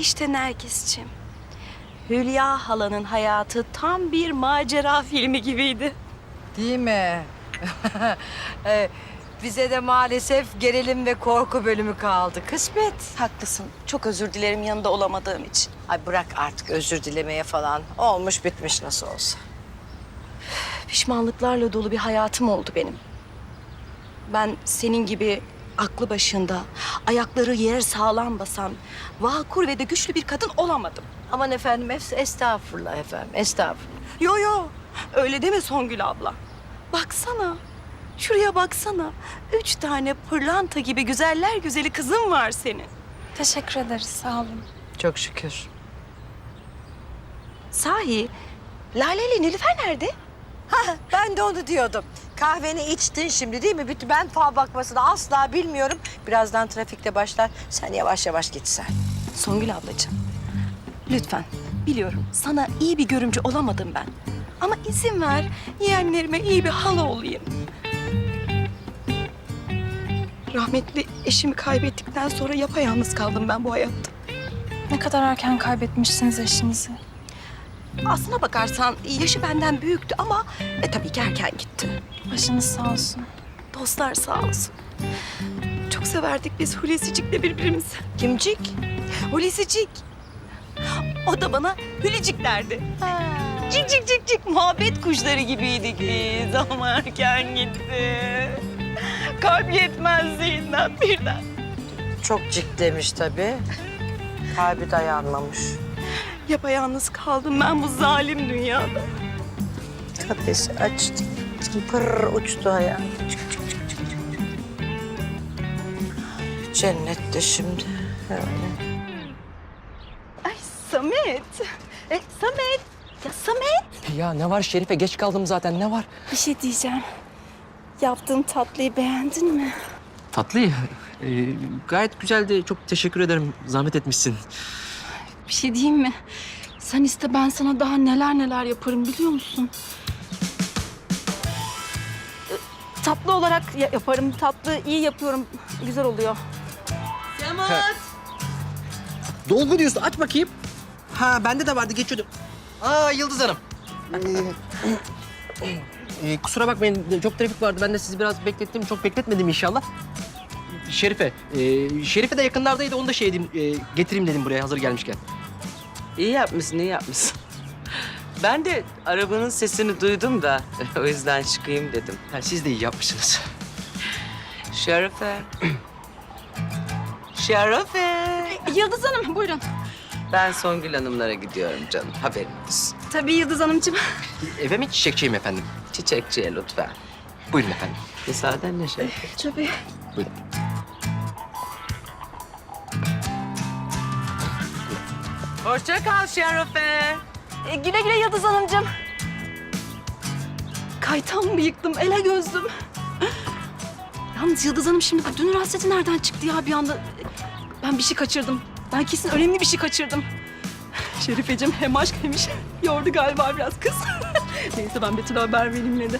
işte Nergis'ciğim. Hülya halanın hayatı tam bir macera filmi gibiydi. Değil mi? Ee, bize de maalesef gerilim ve korku bölümü kaldı. Kısmet. Haklısın. Çok özür dilerim yanında olamadığım için. Ay bırak artık özür dilemeye falan. Olmuş bitmiş nasıl olsa. Pişmanlıklarla dolu bir hayatım oldu benim. Ben senin gibi aklı başında, ayakları yer sağlam basan, vakur ve de güçlü bir kadın olamadım. Aman efendim es- estağfurullah efendim estağfurullah. Yo yo, öyle deme Songül abla. Baksana, şuraya baksana. Üç tane pırlanta gibi güzeller güzeli kızım var senin. Teşekkür ederiz, sağ olun. Çok şükür. Sahi, Lale ile Nilüfer nerede? Ha, ben de onu diyordum. Kahveni içtin şimdi değil mi? Bütün ben fal bakmasını asla bilmiyorum. Birazdan trafikte başlar. Sen yavaş yavaş gitsen. Songül ablacığım, lütfen. Biliyorum sana iyi bir görümcü olamadım ben. Ama izin ver yeğenlerime iyi bir hala olayım. Rahmetli eşimi kaybettikten sonra yapayalnız kaldım ben bu hayatta. Ne kadar erken kaybetmişsiniz eşinizi. Aslına bakarsan yaşı benden büyüktü ama e, tabii ki erken gitti. Başınız sağ olsun. Dostlar sağ olsun. Çok severdik biz Hulusi'cikle birbirimizi. Kimcik? Hulusi'cik. O da bana Hülicik derdi. Cik cik cik cik muhabbet kuşları gibiydik biz ama erken gitti. Kalp yetmezliğinden birden. Çok ciklemiş tabii. Kalbi dayanmamış. Yapayalnız kaldım ben bu zalim dünyada. Kafesi açtı. Pırr uçtu ayağı. Çık, çık, çık, çık, çık. Cennette şimdi. Öyle. Ay Samet. E, Samet. Ya Samet. Ya ne var Şerife? Geç kaldım zaten. Ne var? Bir şey diyeceğim. Yaptığım tatlıyı beğendin mi? Tatlı. Ee, gayet güzeldi. Çok teşekkür ederim. Zahmet etmişsin. Bir şey diyeyim mi? Sen iste ben sana daha neler neler yaparım biliyor musun? Ee, Tatlı olarak ya- yaparım. Tatlı iyi yapıyorum. Güzel oluyor. Dolgu diyorsun. Aç bakayım. Ha bende de vardı. Geçiyordum. Aa Yıldız Hanım. Ee, ee, kusura bakmayın. Çok trafik vardı. Ben de sizi biraz beklettim. Çok bekletmedim inşallah. Şerife. ee, Şerife de yakınlardaydı. Onu da şey edeyim, ee, getireyim dedim buraya hazır gelmişken. İyi yapmışsın, iyi yapmışsın. Ben de arabanın sesini duydum da o yüzden çıkayım dedim. Ha, siz de iyi yapmışsınız. Şerife. Şerife. Yıldız Hanım buyurun. Ben Songül Hanımlara gidiyorum canım. Haberin olsun. Tabii Yıldız Hanımcığım. Eve mi çiçekçiyim efendim? Çiçekçiye lütfen. Buyurun efendim. Müsaadenle Şerife. Tabii. Buyurun. Hoşça kal Şerife. E, güle güle Yıldız Hanımcığım. Kaytan bıyıktım, ele gözlüm. Yalnız Yıldız Hanım şimdi bu dünür hasreti nereden çıktı ya bir anda? Ben bir şey kaçırdım. Ben kesin önemli bir şey kaçırdım. Şerifeciğim hem aşk hem iş yordu galiba biraz kız. Neyse ben Betül'e haber vereyim yine de.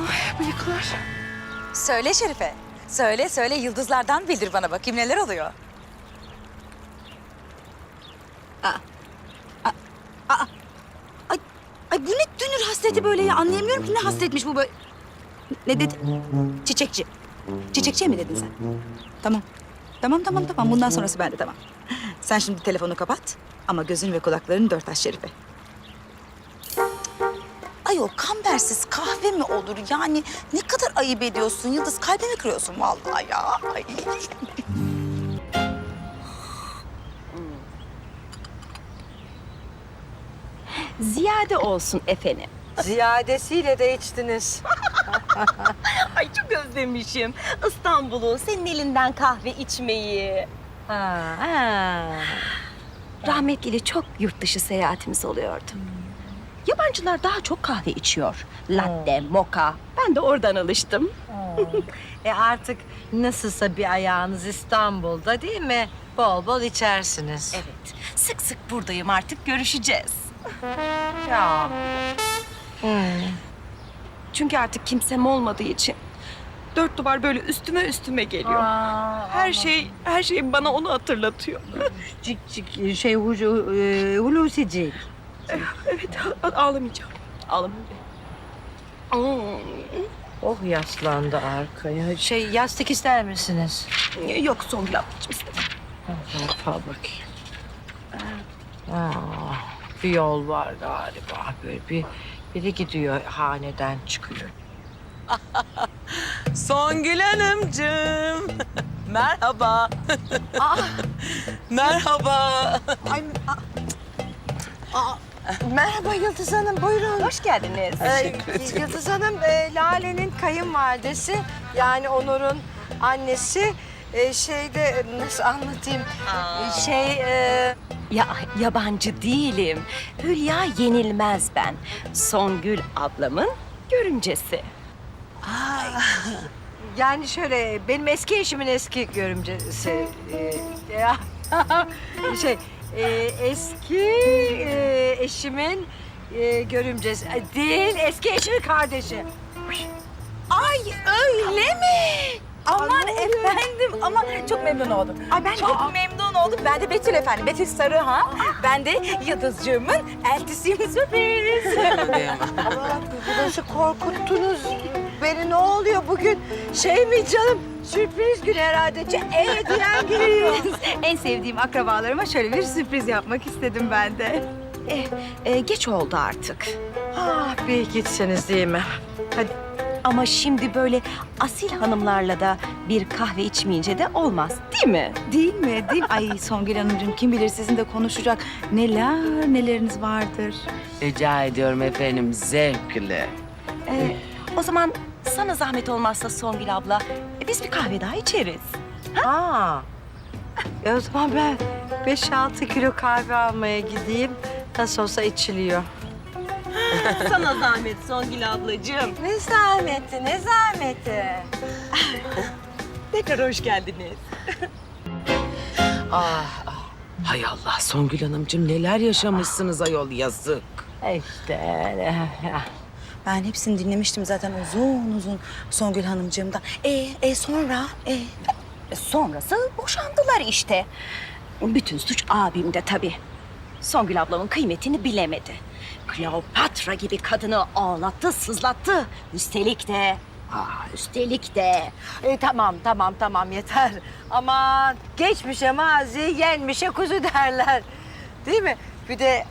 Ay bıyıklar. Söyle Şerife. Söyle söyle yıldızlardan bildir bana bakayım neler oluyor. Ay bu ne dünür hasreti böyle ya anlayamıyorum ki ne hasretmiş bu böyle. Ne dedi? Çiçekçi. Çiçekçi mi dedin sen? Tamam. Tamam tamam tamam bundan sonrası bende tamam. Sen şimdi telefonu kapat ama gözün ve kulakların dört aç Şerife. Ayol kambersiz kahve mi olur? Yani ne kadar ayıp ediyorsun Yıldız. Kalbimi kırıyorsun vallahi ya. Ay. Ziyade olsun efendim. Ziyadesiyle de içtiniz. Ay çok özlemişim İstanbul'u, senin elinden kahve içmeyi. Ha, ha. Rahmetliyle çok yurt dışı seyahatimiz oluyordu. Yabancılar daha çok kahve içiyor. Latte, moka. Ben de oradan alıştım. E artık nasılsa bir ayağınız İstanbul'da değil mi? Bol bol içersiniz. Evet, sık sık buradayım artık görüşeceğiz. Ya. Çünkü artık kimsem olmadığı için dört duvar böyle üstüme üstüme geliyor. Her şey, her şey bana onu hatırlatıyor. Cik cik şey Hulu, e, Hulusi'cik. Evet, a- ağlamayacağım. Ağlamayacağım. Oh yaslandı arkaya. Şey yastık ister misiniz? Hmm, Yok Songül ablacığım istemem. Fal bakayım. Aa, bir yol var galiba. Böyle bir biri gidiyor haneden çıkıyor. Songül Hanımcığım. Merhaba. Merhaba. Ay, aa, aa, merhaba Yıldız Hanım, buyurun. Hoş geldiniz. Ee, Yıldız Hanım, e, Lale'nin kayınvalidesi. Yani Onur'un annesi. E, şeyde, nasıl anlatayım? E, Şey, e, Ya yabancı değilim. Hülya yenilmez ben. Songül ablamın görümcesi. yani şöyle, benim eski eşimin eski görümcesi. E, ya, şey, e, eski e, eşimin e, görümcesi. E, Değil, eski eşimin kardeşi. Ay öyle mi? Aman efendim ama çok memnun oldum. Ay ben çok memnun oldum. Ben de Betül efendim. Betül Sarıhan. Ben de Yıldızcığımın eltisiyim sürpriz. Aman nasıl korkuttunuz beni ne oluyor bugün? Şey mi canım sürpriz günü herhalde. E diyen günü. en sevdiğim akrabalarıma şöyle bir sürpriz yapmak istedim ben de. Eh, eh, geç oldu artık. ah bir gitseniz değil mi? Hadi Ama şimdi böyle asil hanımlarla da bir kahve içmeyince de olmaz değil mi? Değil mi? Değil mi? Ay Songül Hanımcığım kim bilir sizin de konuşacak neler neleriniz vardır. Rica ediyorum efendim zevkle. Eh, o zaman sana zahmet olmazsa Songül abla eh, biz bir kahve daha içeriz. Aa. E o zaman ben 5-6 kilo kahve almaya gideyim. Nasıl olsa içiliyor. Sana zahmet Songül ablacığım. Ne zahmeti, ne zahmeti. Tekrar hoş geldiniz. Ah, ah. Hay Allah Songül Hanımcığım neler yaşamışsınız ayol yazık. İşte. Ben hepsini dinlemiştim zaten uzun uzun Songül Hanımcığımdan. E, e sonra? E, E, Sonrası boşandılar işte. Bütün suç abimde tabii. Songül ablamın kıymetini bilemedi. Kleopatra gibi kadını ağlattı, sızlattı. Üstelik de, aa, üstelik de E, tamam tamam tamam yeter. Aman geçmişe mazi yenmişe kuzu derler. Değil mi? Bir de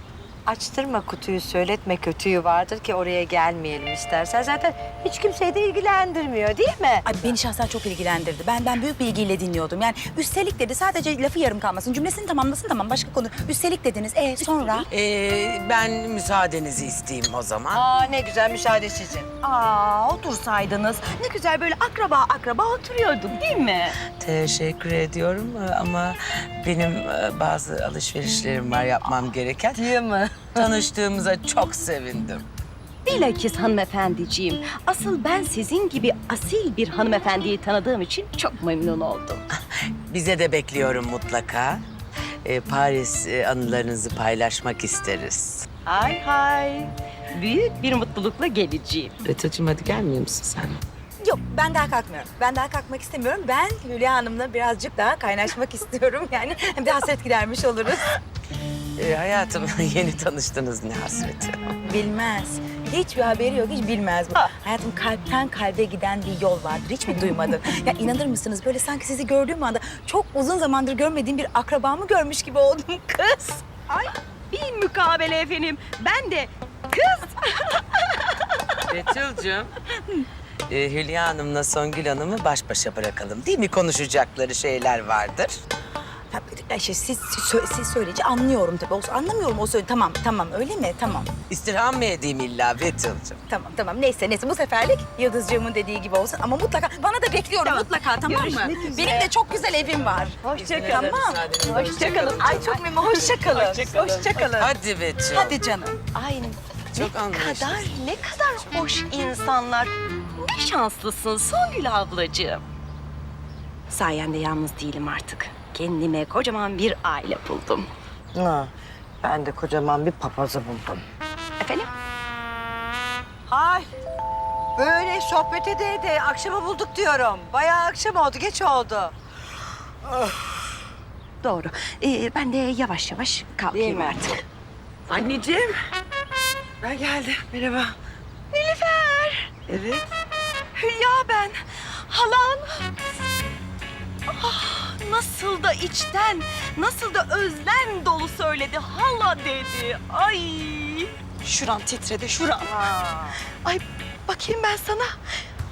açtırma kutuyu söyletme kötüyü vardır ki oraya gelmeyelim istersen. Zaten hiç kimseyi de ilgilendirmiyor değil mi? ay beni şahsen çok ilgilendirdi. Ben ben büyük bir ilgiyle dinliyordum. Yani üstelik dedi sadece lafı yarım kalmasın. Cümlesini tamamlasın tamam başka konu. Üstelik dediniz. E sonra? Ee, ben müsaadenizi isteyeyim o zaman. Aa ne güzel müsaade sizin. Aa, otursaydınız. Ne güzel böyle akraba akraba oturuyorduk değil mi? Teşekkür ediyorum ama benim e, bazı alışverişlerim var yapmam gereken. Değil mi? Tanıştığımıza çok sevindim. Bilakis hanımefendiciğim. Asıl ben sizin gibi asil bir hanımefendiyi tanıdığım için çok memnun oldum. Bize de bekliyorum mutlaka. Ee, Paris e, anılarınızı paylaşmak isteriz. Hay hay. Büyük bir mutlulukla geleceğim. Betacığım hadi gelmiyor musun sen? Yok ben daha kalkmıyorum. Ben daha kalkmak istemiyorum. Ben Hülya Hanım'la birazcık daha kaynaşmak istiyorum. Yani hem de hasret gidermiş oluruz. Ee, hayatım yeni tanıştınız ne hasreti. Bilmez. Hiçbir haberi yok, hiç bilmez bu. Hayatım kalpten kalbe giden bir yol vardır. Hiç mi duymadın? ya inanır mısınız? Böyle sanki sizi gördüğüm anda çok uzun zamandır görmediğim bir akrabamı görmüş gibi oldum kız. Ay bir mukabele efendim. Ben de kız. Betül'cüğüm. e, Hülya Hanım'la Songül Hanım'ı baş başa bırakalım. Değil mi? Konuşacakları şeyler vardır. Ya şey, siz, sö- siz söyleyince anlıyorum tabii. O, anlamıyorum o söyle. Tamam, tamam öyle mi? Tamam. İstirham mı edeyim illa Betül'cüğüm? Tamam, tamam. Neyse, neyse. Bu seferlik Yıldızcığımın dediği gibi olsun. Ama mutlaka, bana da bekliyorum mutlaka tamam mı? Benim de çok güzel evim var. Hoşçakalın. Tamam. Hoşçakalın. Ay çok memnun. Hoşçakalın. Hoşçakalın. Hadi Betül. Hadi canım. Ay Çok ne kadar ne kadar hoş insanlar. Ne şanslısın Songül ablacığım. Sayende yalnız değilim artık. Kendime kocaman bir aile buldum. Ha, ben de kocaman bir papazı buldum. Efendim? Hay Böyle sohbet ede ede akşama bulduk diyorum. Bayağı akşam oldu, geç oldu. Doğru. Ee, ben de yavaş yavaş kalkayım mi? artık. Anneciğim. Ben geldim. Merhaba. Nilüfer. Evet. Hülya ben. Halan. Ah, nasıl da içten, nasıl da özlem dolu söyledi. Hala dedi. Ay. Şuran titredi, şuran. Ay bakayım ben sana.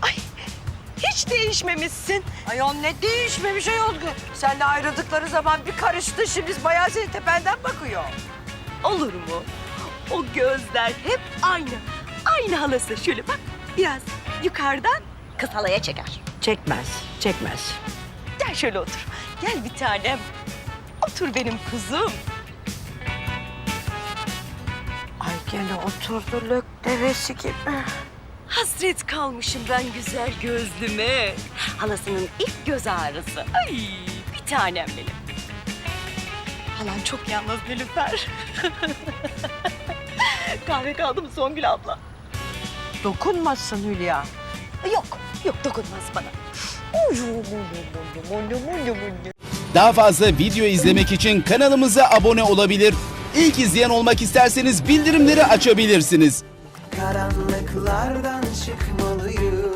Ay hiç değişmemişsin. Ay on ne değişmemiş ayol. Seninle ayrıldıkları zaman bir karıştı. Şimdi bayağı senin tependen bakıyor. Olur mu? O gözler hep aynı. Aynı halası. Şöyle bak biraz yukarıdan kız halaya çeker. Çekmez, çekmez. Gel şöyle otur. Gel bir tanem. Otur benim kuzum. Ay gene oturdu lök devesi gibi. Hasret kalmışım ben güzel gözlüme. Halasının ilk göz ağrısı. Ay bir tanem benim. Halan çok yalnız Nilüfer. Kahve kaldı mı Songül abla? Dokunmasın Hülya. Yok, yok dokunmaz bana. Daha fazla video izlemek için kanalımıza abone olabilir. İlk izleyen olmak isterseniz bildirimleri açabilirsiniz. Karanlıklardan çıkmalıyım.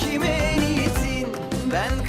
Kime niyetin ben